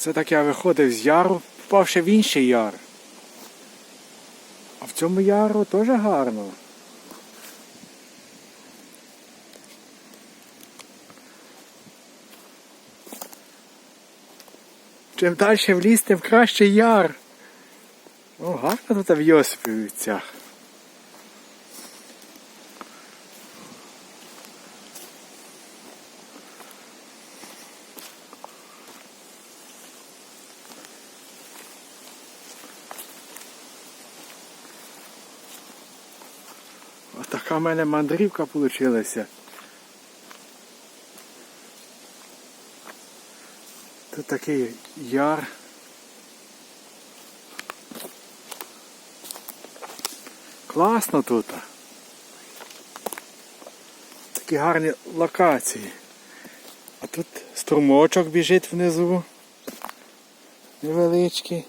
Це так я виходив з яру, попав ще в інший яр. А в цьому яру теж гарно. Чим далі в ліс, тим краще яр. О, гарно тут в Йосипівцях. Отака в мене мандрівка вийшла. Тут такий яр. Класно тут. Такі гарні локації. А тут струмочок біжить внизу. Невеличкий.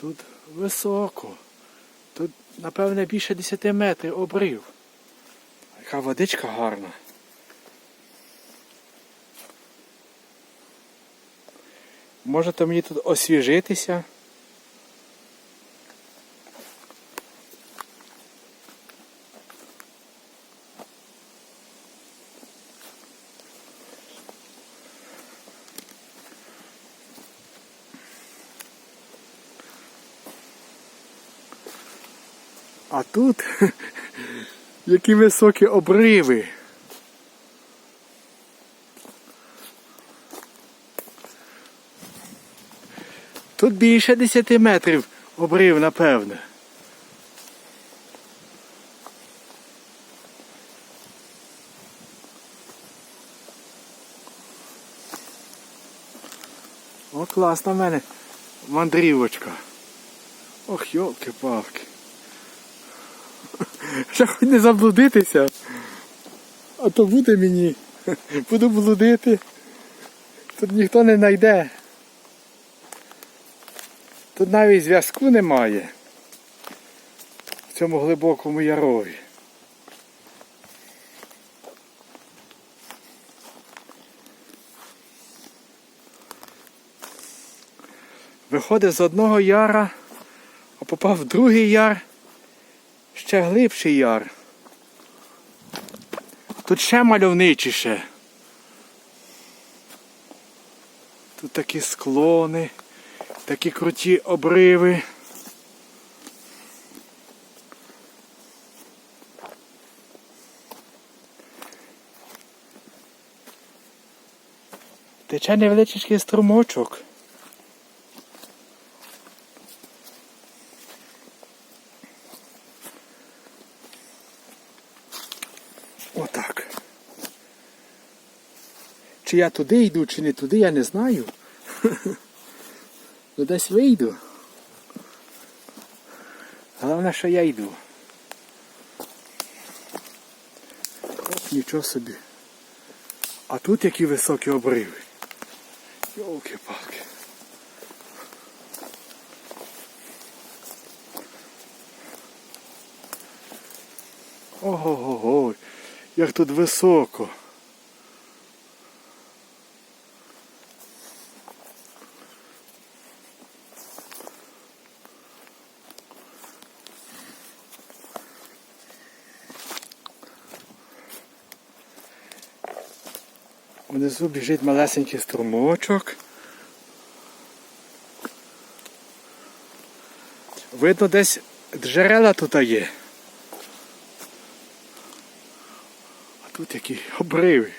Тут високо. Тут, напевне, більше 10 метрів обрив. Яка водичка гарна. Можете мені тут освіжитися. А тут які високі обриви. Тут більше 10 метрів обрив, напевне. О, класна в мене мандрівочка. Ох, йолки-палки. Ще хоч не заблудитися. А то буде мені. Буду блудити. Тут ніхто не знайде. Тут навіть зв'язку немає. В цьому глибокому ярові. Виходив з одного яра, а попав в другий яр ще глибший яр. Тут ще мальовничіше. Тут такі склони, такі круті обриви. Тече невеличкий струмочок. Отак. Чи я туди йду, чи не туди, я не знаю. Ну десь вийду. Головне, що я йду. Ох, нічого собі. А тут які високі обриви. Йолки-палки. Як тут високо. Внизу біжить малесенький струмочок. Видно, десь джерела тут є. Тут які обриви.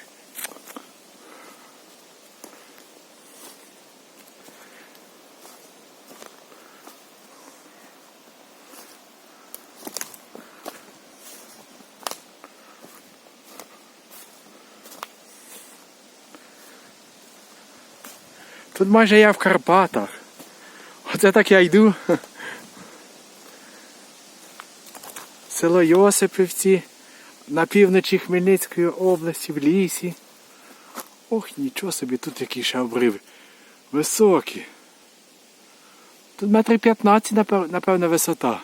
Тут майже я в Карпатах. Оце так я йду. Село Йосипівці на півночі Хмельницької області в лісі. Ох, нічого собі, тут які ще обриви. Високі. Тут метри 15, напев- напевно, висота.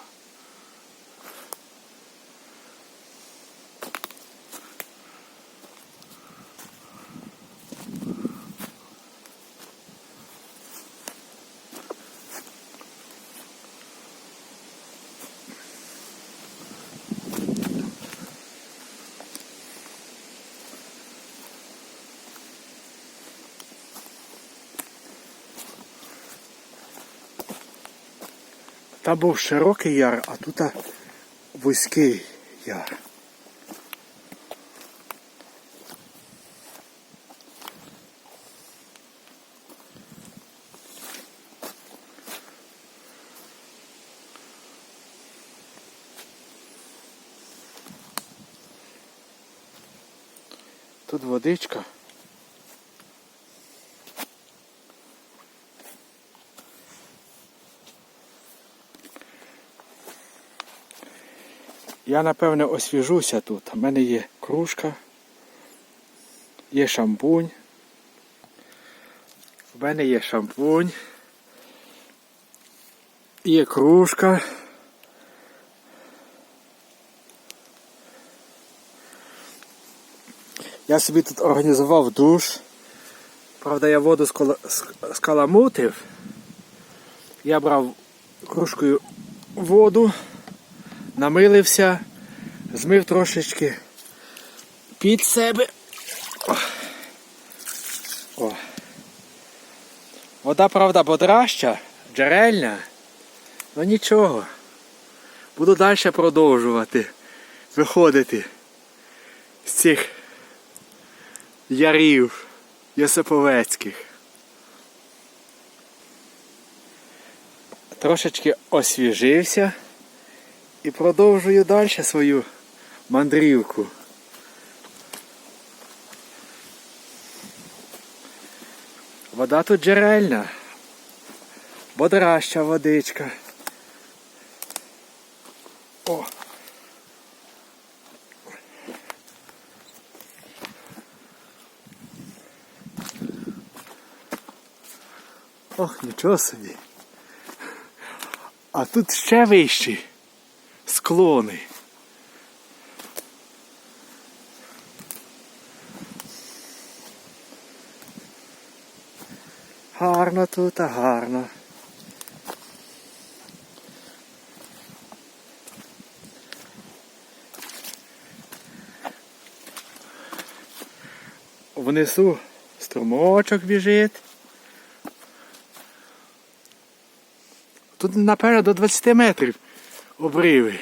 Там був широкий яр, а тут вузький яр. Тут водичка. Я напевне освіжуся тут. У мене є кружка, є шампунь. У мене є шампунь. Є кружка. Я собі тут організував душ. Правда, я воду скаламутив. Я брав кружкою воду намилився, змив трошечки під себе. О. Вода, правда, бодраща, джерельна, ну нічого. Буду далі продовжувати виходити з цих ярів Йосиповецьких. Трошечки освіжився і продовжую далі свою мандрівку. Вода тут джерельна, бодраща водичка. О! Ох, нічого собі. А тут ще вищі склони. Гарно тут, а гарно. Внизу струмочок біжить. Тут напевно до 20 метрів обриви.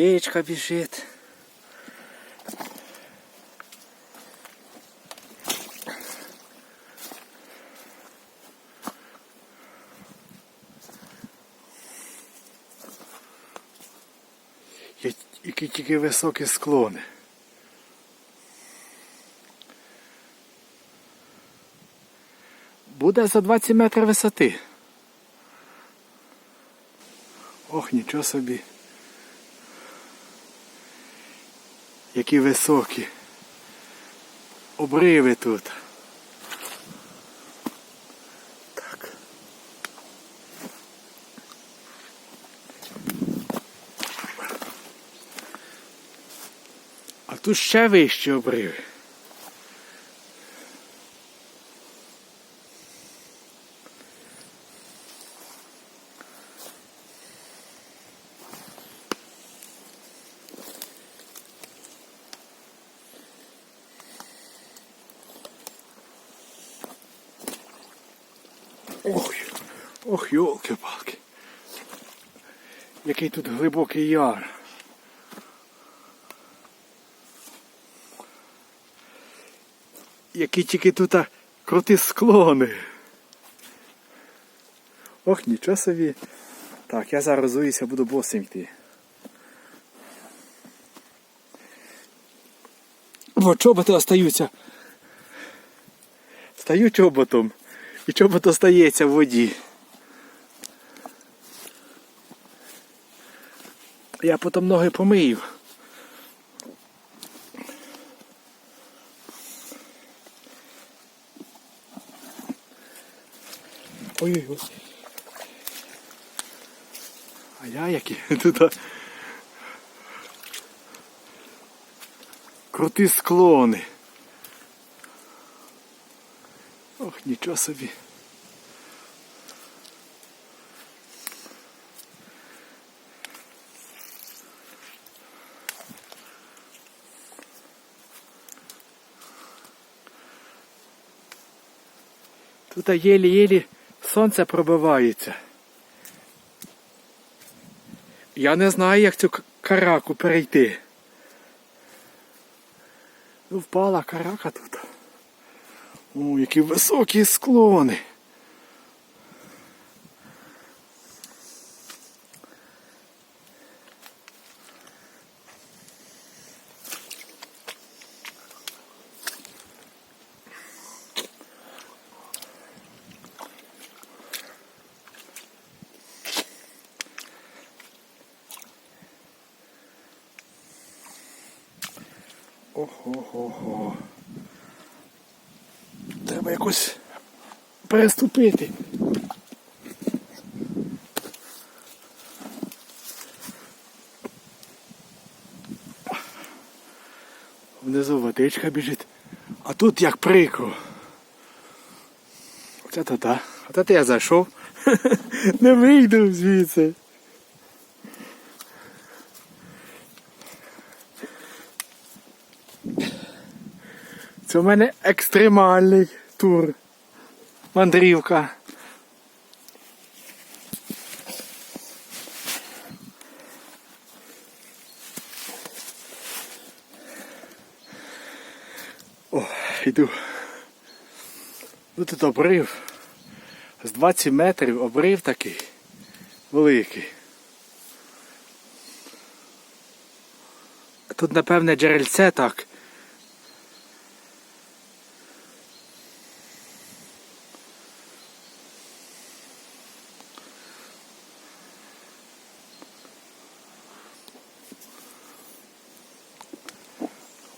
Водичка біжить. Які тільки високі склони. Буде за 20 метрів висоти. Ох, нічого собі. Які високі. Обриви тут. Так. А тут ще вищі обриви. Ох, ох, йолки-палки. Який тут глибокий яр. Які тільки тут а, круті склони. Ох, нічого собі. Так, я зараз розуюся, буду босим йти. Бо чоботи остаються. Стаю чоботом. І чобот остається в воді. Я потім ноги помию. Ой-ой-ой. А я які тут. Круті склони. Ох, нічого собі. Тут єлі-єлі сонце пробивається. Я не знаю, як цю караку перейти. Ну, впала карака тут. О, які високі склони. Якось переступити. Внизу водичка біжить. А тут як прикро. Оце то так. Оце то я зайшов. Не вийду звідси. Це в мене екстремальний тур. Мандрівка. О, йду. Ну тут обрив. З 20 метрів обрив такий великий. Тут, напевне, джерельце так.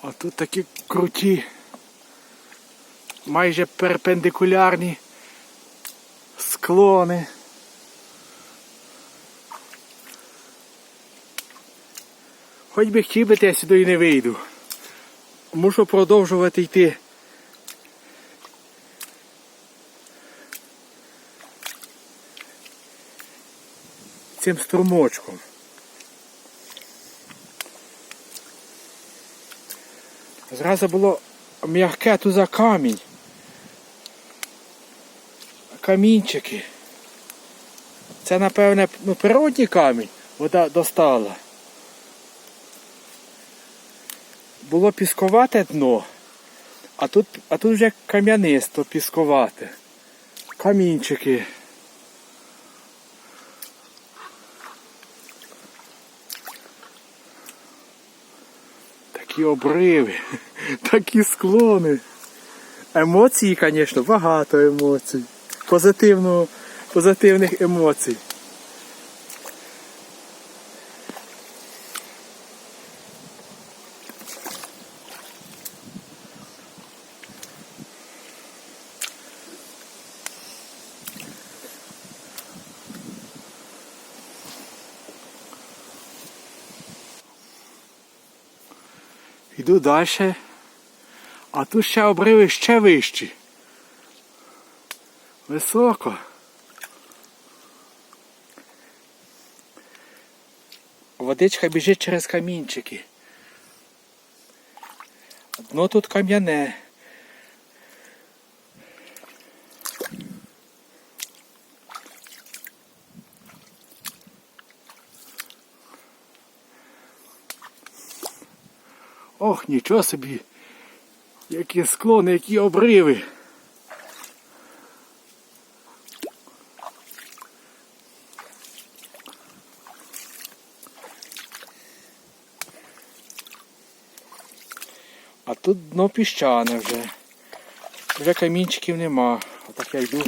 А тут такі круті, майже перпендикулярні склони. Хоч би хотів би, я сюди і не вийду. Мушу продовжувати йти. Цим струмочком. Зразу було м'яке тут за камінь. Камінчики. Це, напевне, ну, природній камінь вода достала. Було пісковате дно, а тут, а тут вже кам'янисто пісковате. Камінчики. Такі обриви, такі склони. Емоції, звісно, багато емоцій. Позитивно, позитивних емоцій. Йду далі. А тут ще обриви ще вищі. Високо. Водичка біжить через камінчики. Дно тут кам'яне. Ох, нічого собі. Які склони, які обриви. А тут дно піщане вже. Вже камінчиків нема. Отак я йду.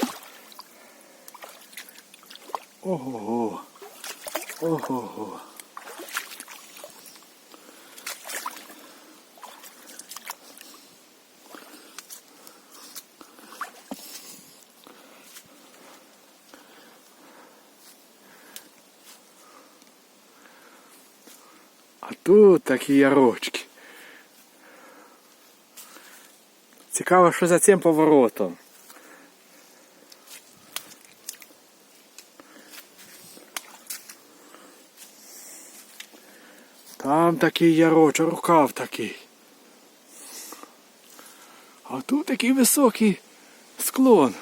Ого-го. Ого-го. Тут такі ярочки. Цікаво, що за цим поворотом. Там такий ярочок, рукав такий. А тут такий високий склон.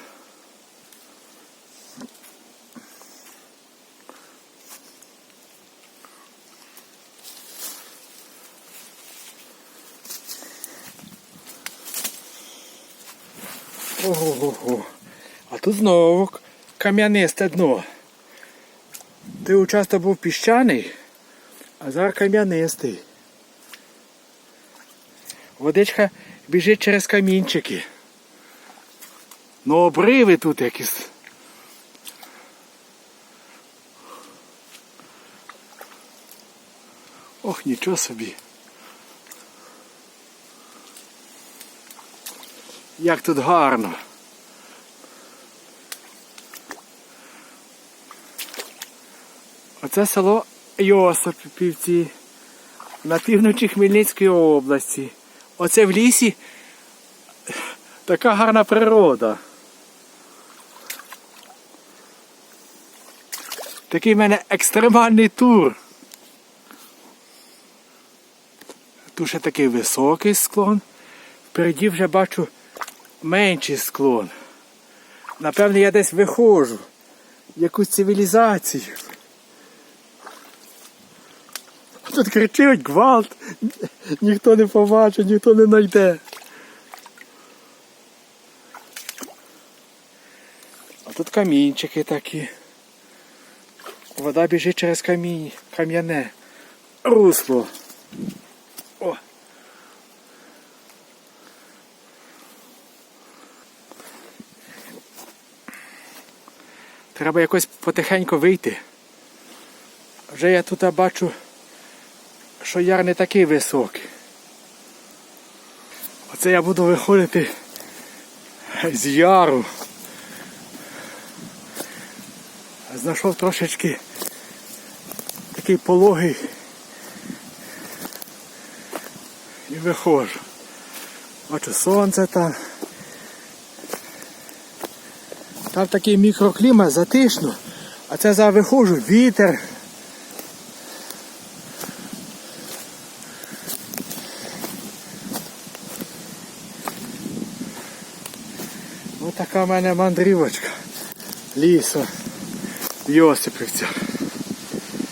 Ого-го. А тут знову кам'янисте дно. Той участок був піщаний, а зараз кам'янистий. Водичка біжить через камінчики. Ну обриви тут якісь. Ох, нічого собі. Як тут гарно. Оце село Йосипівці на півночі Хмельницької області. Оце в лісі така гарна природа. Такий в мене екстремальний тур. Тут ще такий високий склон. Впереді вже бачу менший склон. Напевне, я десь виходжу. Якусь цивілізацію. Тут кричить гвалт, ніхто не побачить, ніхто не знайде. А тут камінчики такі. Вода біжить через камінь, кам'яне. Русло. Треба якось потихеньку вийти. Вже я тут бачу, що яр не такий високий. Оце я буду виходити з яру. Знайшов трошечки такий пологий і виходжу. Бачу сонце там. Там такий мікроклімат затишно, а це зараз виходжу, вітер. Ось така в мене мандрівочка лісу в Йосипівцях.